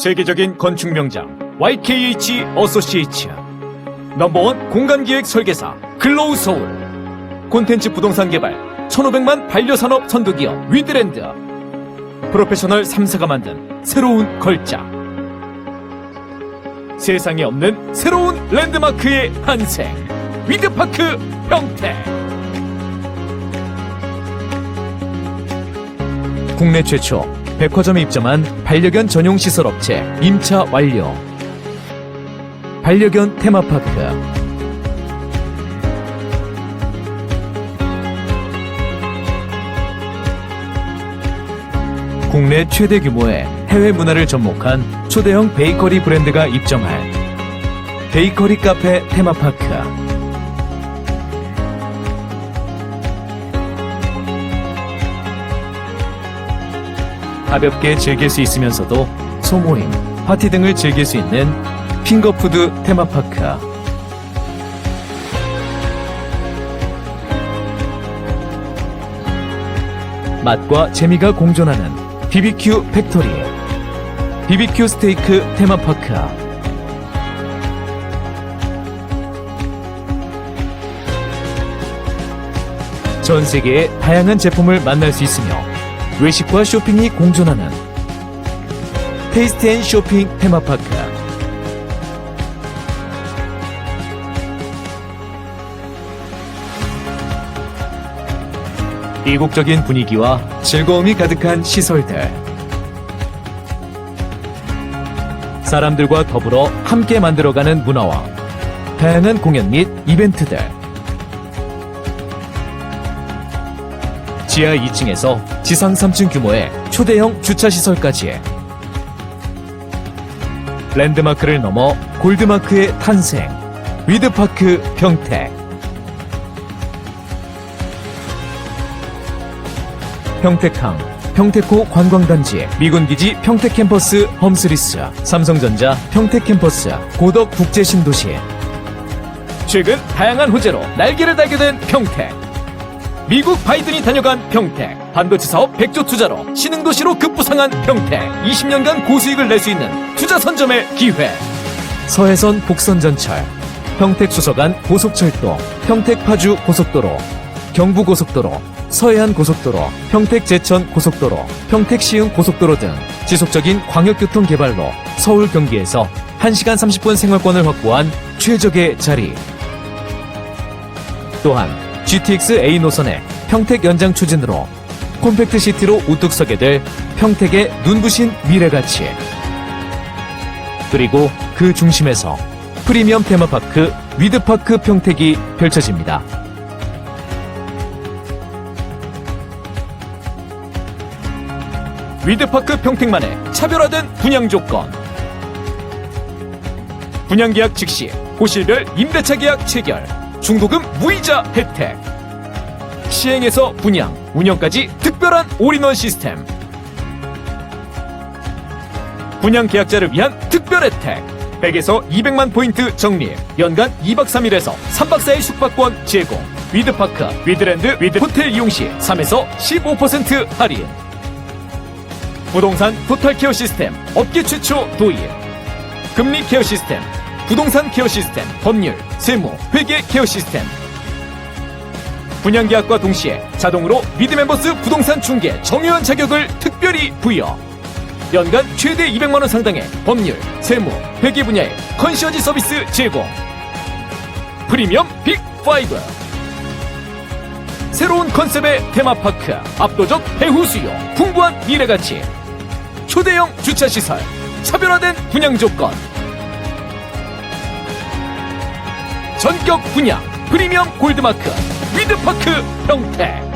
세계적인 건축 명장 YKH 어소시에이츠 넘버원 공간기획 설계사 글로우 서울. 콘텐츠 부동산 개발 1500만 반려산업 선도기업 위드랜드. 프로페셔널 3사가 만든 새로운 걸작. 세상에 없는 새로운 랜드마크의 탄생 위드파크 평택. 국내 최초 백화점에 입점한 반려견 전용 시설 업체 임차 완료. 반려견 테마파크 국내 최대 규모의 해외 문화를 접목한 초대형 베이커리 브랜드가 입점할 베이커리 카페 테마파크 가볍게 즐길 수 있으면서도 소모임, 파티 등을 즐길 수 있는 핑거푸드 테마파크. 맛과 재미가 공존하는 BBQ 팩토리 BBQ 스테이크 테마파크. 전 세계의 다양한 제품을 만날 수 있으며 외식과 쇼핑이 공존하는 테이스트 앤 쇼핑 테마파크. 이국적인 분위기와 즐거움이 가득한 시설들. 사람들과 더불어 함께 만들어가는 문화와 다양한 공연 및 이벤트들 지하 2층에서 지상 3층 규모의 초대형 주차시설까지 랜드마크를 넘어 골드마크의 탄생 위드파크 평택. 평택항 평택호 관광단지 미군기지 평택캠퍼스 험스리스 삼성전자 평택캠퍼스 고덕 국제신도시 최근 다양한 호재로 날개를 달게 된 평택 미국 바이든이 다녀간 평택. 반도체 사업 100조 투자로 신흥도시로 급부상한 평택. 20년간 고수익을 낼 수 있는 투자 선점의 기회. 서해선 복선전철. 평택 수서간 고속철도 평택 파주 고속도로 경부 고속도로 서해안 고속도로 평택 제천 고속도로 평택 시흥 고속도로 등 지속적인 광역교통 개발로 서울 경기에서 1시간 30분 생활권을 확보한 최적의 자리. 또한 GTX A 노선의 평택 연장 추진으로 콤팩트 시티로 우뚝 서게 될 평택의 눈부신 미래가치. 그리고 그 중심에서 프리미엄 테마파크 위드파크 평택이 펼쳐집니다. 위드파크 평택만의 차별화된 분양 조건. 분양 계약 즉시 호실별 임대차 계약 체결. 중도금 무이자 혜택. 시행에서 분양, 운영까지 특별한 올인원 시스템. 분양 계약자를 위한 특별 혜택. 100에서 200만 포인트 적립. 연간 2박 3일에서 3박 4일 숙박권 제공. 위드파크, 위드랜드, 위드 호텔 이용 시 3에서 15% 할인. 부동산 토탈 케어 시스템 업계 최초 도입. 금리 케어 시스템, 부동산 케어 시스템, 법률, 세무, 회계 케어 시스템. 분양 계약과 동시에 자동으로 미드멤버스 부동산 중개 정회원 자격을 특별히 부여. 연간 최대 200만 원 상당의 법률, 세무, 회계 분야의 컨시어지 서비스 제공. 프리미엄 빅5. 새로운 컨셉의 테마파크, 압도적 배후 수요, 풍부한 미래 가치. 초대형 주차 시설, 차별화된 분양 조건. 전격 분양 프리미엄 골드마크 위드파크 평택